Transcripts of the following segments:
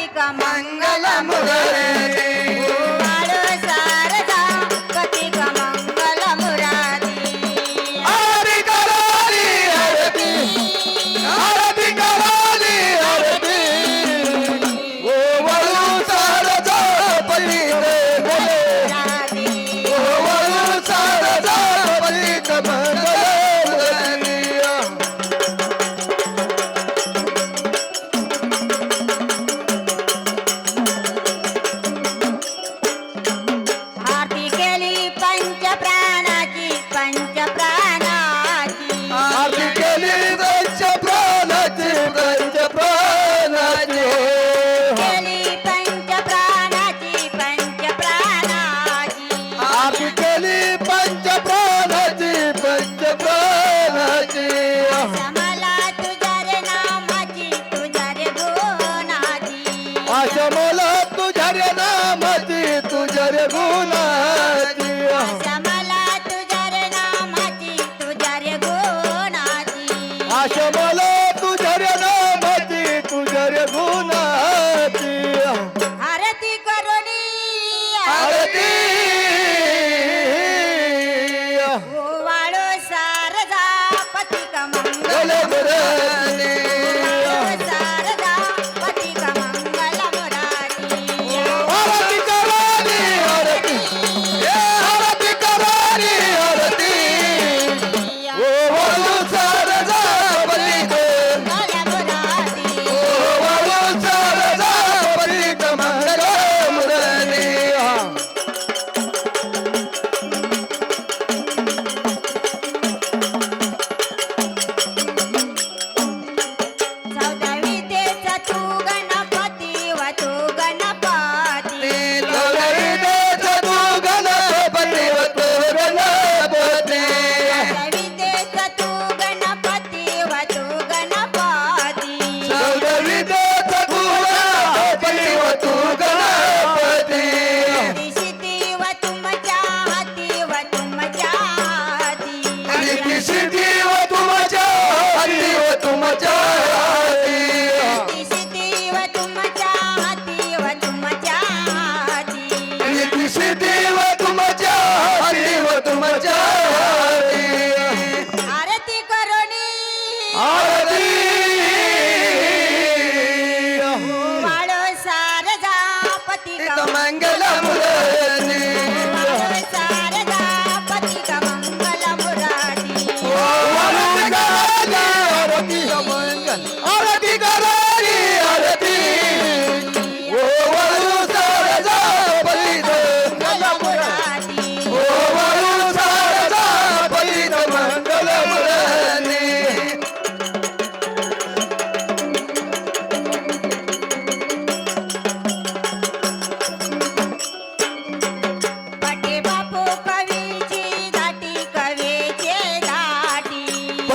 శ్రీక మంగళమురే গুনা शिदेव तुमच्या देव तुमच्या आरती करणी आरती हो, वाळ मंगलम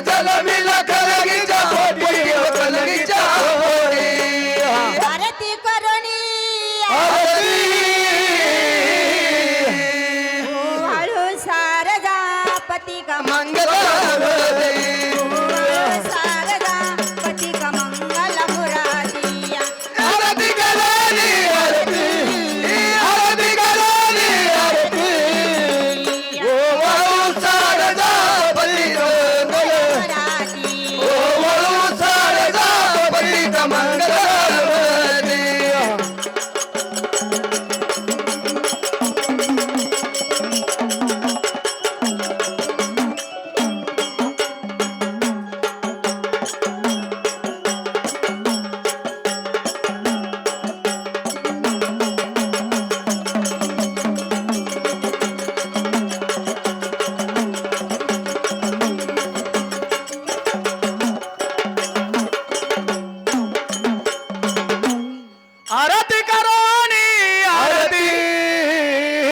Jadala Mila.